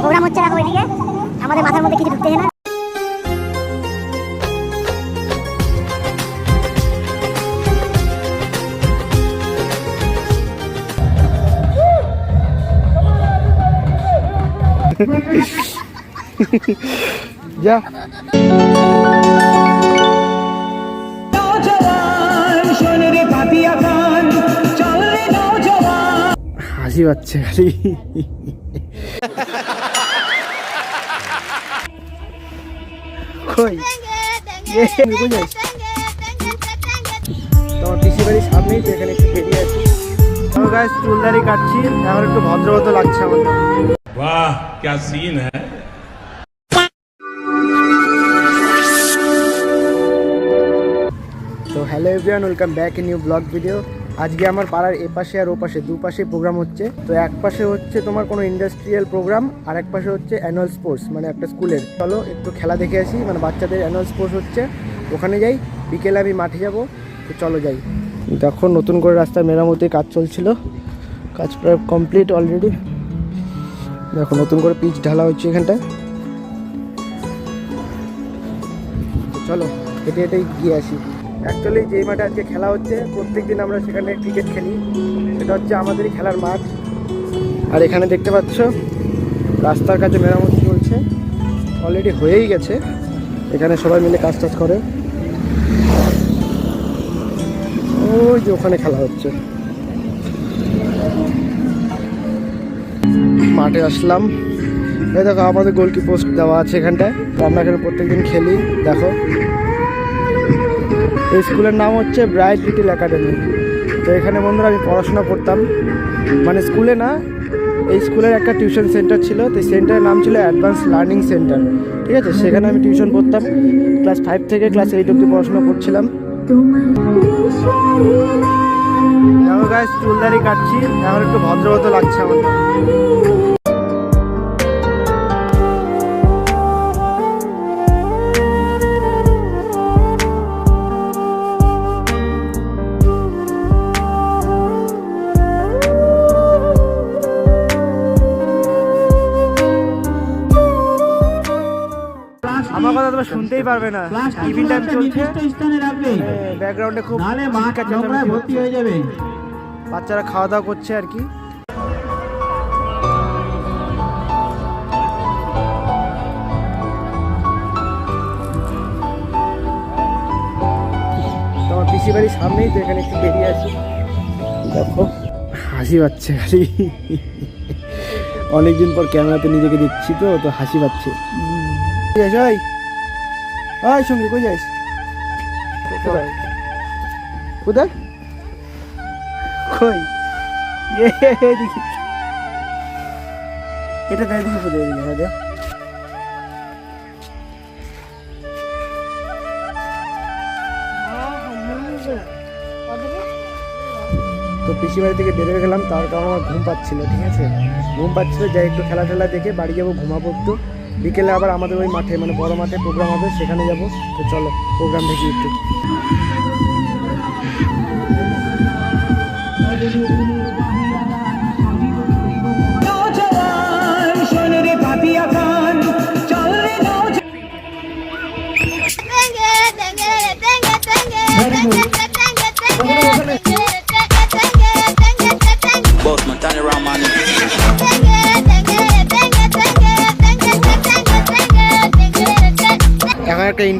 Programme হচ্ছে এখন ওইদিকে আমাদের মাথার মধ্যে কিছু ঢুকতেছে না। যা। হাসি পাচ্ছে খালি। কই এ, কই যাস? তোমার পিসি বাড়ির সামনেই তো এখানে একটু বেরিয়ে আছি আমার গাছ চুলদারি কাটছি এখন একটু ভদ্রগত লাগছে আমাদের वाह क्या सीन है তো hello everyone welcome back in new blog video আজকে আমার পাড়ার এপাশে আর ওপাশে, দুপাশে প্রোগ্রাম হচ্ছে। তো এক পাশে হচ্ছে তোমার কোনো ইন্ডাস্ট্রিয়াল প্রোগ্রাম আর এক পাশে হচ্ছে অ্যানুয়াল স্পোর্টস মানে একটা স্কুলের। চলো একটু খেলা দেখে আসি মানে বাচ্চাদের অ্যানুয়াল স্পোর্টস হচ্ছে। ওখানে যাই, বিকেলে আমি মাঠে যাব, তো চলো যাই। দেখো, নতুন করে রাস্তার মেরামতির কাজ চলছিল। কাজ প্রায় কমপ্লিট অলরেডি দেখো, নতুন করে পিচ ঢালা হচ্ছে এখানটায়। তো চলো, হেঁটে হেঁটেই গিয়ে আসি। অ্যাকচুয়ালি যেই মাঠে আজকে খেলা হচ্ছে, প্রত্যেকদিন আমরা সেখানে ক্রিকেট খেলি। সেটা হচ্ছে আমাদেরই খেলার মাঠ। আর এখানে দেখতে পাচ্ছ, রাস্তার কাছে মেরামতি চলছে। অলরেডি হয়েই গেছে। এখানে সবাই মিলে কাজ টাজ করে। ওই যে ওখানে খেলা হচ্ছে। মাঠে আসলাম। এই দেখো, আমাদের গোলকি পোস্ট দেওয়া আছে এখানটায়। আমরা এখানে প্রত্যেকদিন খেলি, দেখো। এই স্কুলের নাম হচ্ছে ব্রাইট লিটিল একাডেমি। তো এখানে বন্ধুরা আমি পড়াশোনা করতাম। মানে স্কুলে না, এই স্কুলের একটা টিউশন সেন্টার ছিল। তো সেন্টারের নাম ছিল অ্যাডভান্স লার্নিং সেন্টার। ঠিক আছে? সেখানে আমি টিউশন পড়তাম। ক্লাস ফাইভ থেকে ক্লাস এইট অব্দি পড়াশোনা করছিলাম। দেখো চুলদারি কাটছি। এখন একটু ভদ্রগত লাগছে আমাদের। আমার কথা তোমরা শুনতেই পারবে না। টিফিন টাইম চলছে। স্থানে রাখবে। ব্যাকগ্রাউন্ডে খুব ভর্তি হয়ে যাবে। বাচ্চারা খাওয়া দাওয়া করছে আর কি। তোমার পিসি বাড়ির সামনেই তো এখানে একটু বেরিয়ে আছি দেখো হাসি পাচ্ছে খালি। অনেকদিন পর ক্যামেরাতে নিজেকে দেখছি তো তো হাসি পাচ্ছে। কই যাস ওই ওই সঙ্গে কই যাস? কোথায়? কই? দেখি এটা দেয় দেখি কোথায় এদিকে হ্যাঁ দে। তো পিসি বাড়ি থেকে বেরোয় গেলাম তার কারণ আমার ঘুম পাচ্ছিল ঠিক আছে? ঘুম পাচ্ছিল যাই একটু খেলা টেলা দেখে বাড়ি যাব ঘুমাবো একটু। বিকেলে আবার আমাদের ওই মাঠে মানে বড় মাঠে প্রোগ্রাম হবে, সেখানে যাব। তো চলো প্রোগ্রাম দেখি একটু।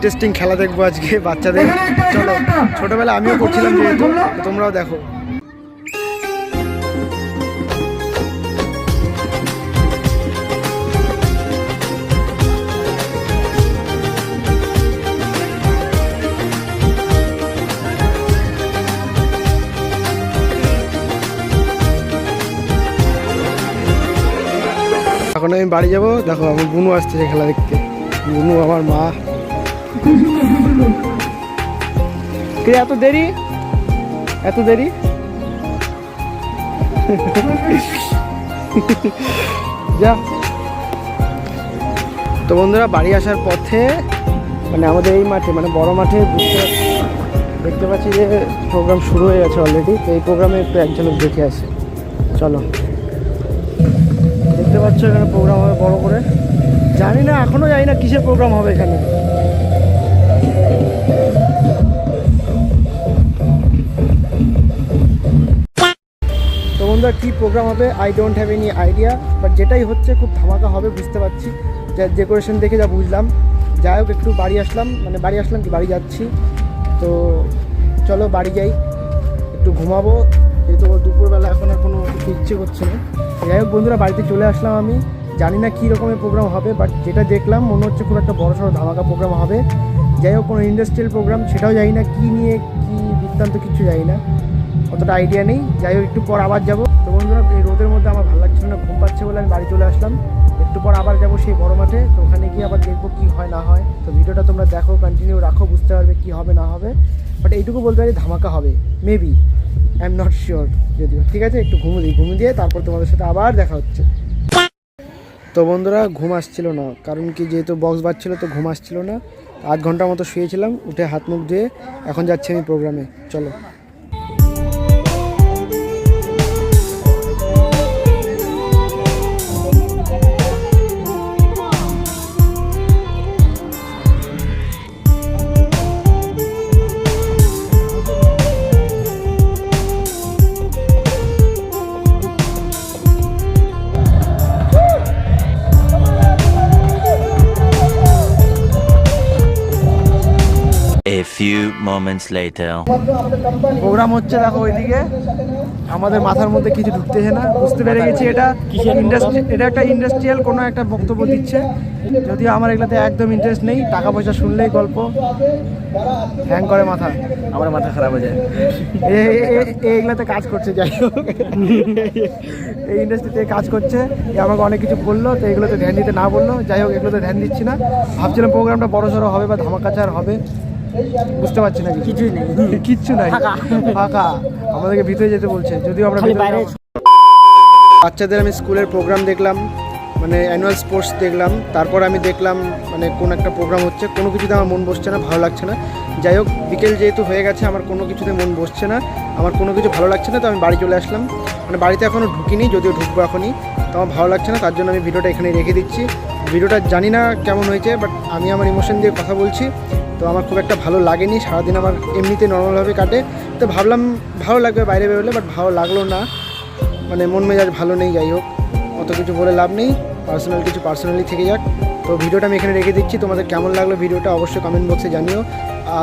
ইন্টারেস্টিং খেলা দেখব আজকে বাচ্চাদের। চলো ছোটবেলা আমিও করছিলাম যেহেতু তোমরাও দেখো। এখন আমি বাড়ি যাব। দেখো আমার বুনু আসতেছে খেলা দেখতে। বুনু আমার মা। এত দেরি? এত দেরি? যা। তো বন্ধুরা, বাড়ি আসার পথে মানে আমাদের এই মাঠে মানে বড় মাঠে দেখতে পাচ্ছি যে প্রোগ্রাম শুরু হয়ে গেছে অলরেডি তো এই প্রোগ্রামে একটু একজন দেখে আসে। চলো। দেখতে পাচ্ছ এখানে প্রোগ্রাম হবে বড় করে। জানি না, এখনও জানি না কিসের প্রোগ্রাম হবে এখানে। তো কী প্রোগ্রাম হবে? I don't have any idea but যেটাই হচ্ছে খুব ধামাকা হবে, বুঝতে পারছি। যা ডেকোরেশন দেখে যা বুঝলাম। যাই হোক, একটু বাড়ি আসলাম। মানে বাড়ি আসলাম কি? বাড়ি যাচ্ছি। তো চলো বাড়ি যাই। একটু ঘুমাবো। যেহেতু দুপুরবেলা এখন আর কোনো কিছু ইচ্ছে করছে না। যাই হোক, বন্ধুরা, বাড়িতে চলে আসলাম আমি। জানি না কী রকমের প্রোগ্রাম হবে বাট যেটা দেখলাম, মনে হচ্ছে খুব একটা বড় সড়ো ধামাকা প্রোগ্রাম হবে। যাই হোক কোনো ইন্ডাস্ট্রিয়াল প্রোগ্রাম সেটাও জানি না কী নিয়ে, কী বৃত্তান্ত, কিছু জানি না। অতটা আইডিয়া নেই। যাই হোক একটু পর আবার যাব। তো বন্ধুরা, এই রোদের মধ্যে আমার ভালো লাগছিল না, ঘুম পাচ্ছে বলে আমি বাড়ি চলে আসলাম। একটু পর আবার যাব সেই বড় মাঠে। তো ওখানে গিয়ে আবার দেখব কী হয়, না হয়। তো ভিডিওটা তোমরা দেখো কন্টিনিউ রাখো, বুঝতে পারবে কী হবে, না হবে। বাট এইটুকু বলতে পারি, ধামাকা হবে। Maybe I am not sure যদিও। ঠিক আছে, একটু ঘুমো দিই, ঘুমু দিয়ে তারপর তোমাদের সাথে আবার দেখা হচ্ছে। তো বন্ধুরা, ঘুম আসছিল না। কারণ কি, যেহেতু বক্স বাজছিল, তো ঘুম আসছিল না। আধ ঘণ্টার মতো শুয়েছিলাম উঠে হাত মুখ ধুয়ে এখন যাচ্ছি আমি প্রোগ্রামে চলো। Moments later. প্রোগ্রাম হচ্ছে দেখো ওইদিকে। আমাদের মাথার মধ্যে কিছু ঢুকতেছে না। বুঝতে পেরে গেছি এটা ইন্ডাস্ট্রি এটা একটা ইন্ডাস্ট্রিয়াল কোনো একটা বক্তব্য দিচ্ছে। যদিও আমার এগুলোতে একদম ইন্টারেস্ট নেই। টাকা পয়সা শুনলেই গল্প। হ্যাং করে মাথা। আমার মাথা খারাপ হয়ে যায়। এইগুলোতে কাজ করছে যাই হোক। এই ইন্ডাস্ট্রিতে কাজ করছে। এ আমাকে অনেক কিছু বলল তো এগুলোতে ধ্যান দিতে না বলল। যাই হোক এগুলোতে ধ্যান দিচ্ছি না। ভাবছিলাম প্রোগ্রামটা বড় সড়ো হবে বা ধামাকাচার হবে। বুঝতে পারছি না কিছু। কিছুই নেই। কিচ্ছু নাই। ফাঁকা। আমাদেরকে ভিতরে যেতে বলছে যদিও আমরা বাইরে বাচ্চাদের আমি স্কুলের প্রোগ্রাম দেখলাম মানে অ্যানুয়াল স্পোর্টস দেখলাম তারপর আমি দেখলাম মানে কোন একটা প্রোগ্রাম হচ্ছে কোনো কিছুতে আমার মন বসছে না ভালো লাগছে না। যাই হোক বিকেল যেহেতু হয়ে গেছে আমার কোনো কিছুতে মন বসছে না আমার কোনো কিছু ভালো লাগছে না তো আমি বাড়ি চলে আসলাম। মানে বাড়িতে এখনও ঢুকিনি যদিও ঢুকবো এখনই তো আমার ভালো লাগছে না তার জন্য আমি ভিডিওটা এখানে রেখে দিচ্ছি। ভিডিওটা জানি না কেমন হয়েছে বাট আমি আমার ইমোশন দিয়ে কথা বলছি। তো আমার খুব একটা ভালো লাগেনি, সারাদিন আমার এমনিতে নর্মালভাবে কাটে। তো ভাবলাম ভালো লাগবে বাইরে বেরোলে বাট ভালো লাগল না। মানে মন মেজাজ ভালো নেই, যাই হোক। অত কিছু বলে লাভ নেই পার্সোনাল কিছু পার্সোনালি থেকে যাক। তো ভিডিওটা আমি এখানে রেখে দিচ্ছি, তোমাদের কেমন লাগল ভিডিওটা অবশ্যই কমেন্ট বক্সে জানিও।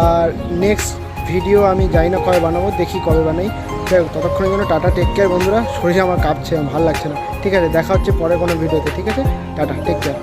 আর নেক্সট ভিডিও আমি জানি না কবে বানাবো, দেখি কবে বানাই। যাই ততক্ষণের জন্য টাটা টেক কেয়ার বন্ধুরা। শরীরে আমার কাঁপছে ভালো লাগছে না। ঠিক আছে, দেখা হচ্ছে পরে কোনো ভিডিওতে ঠিক আছে? Tata take care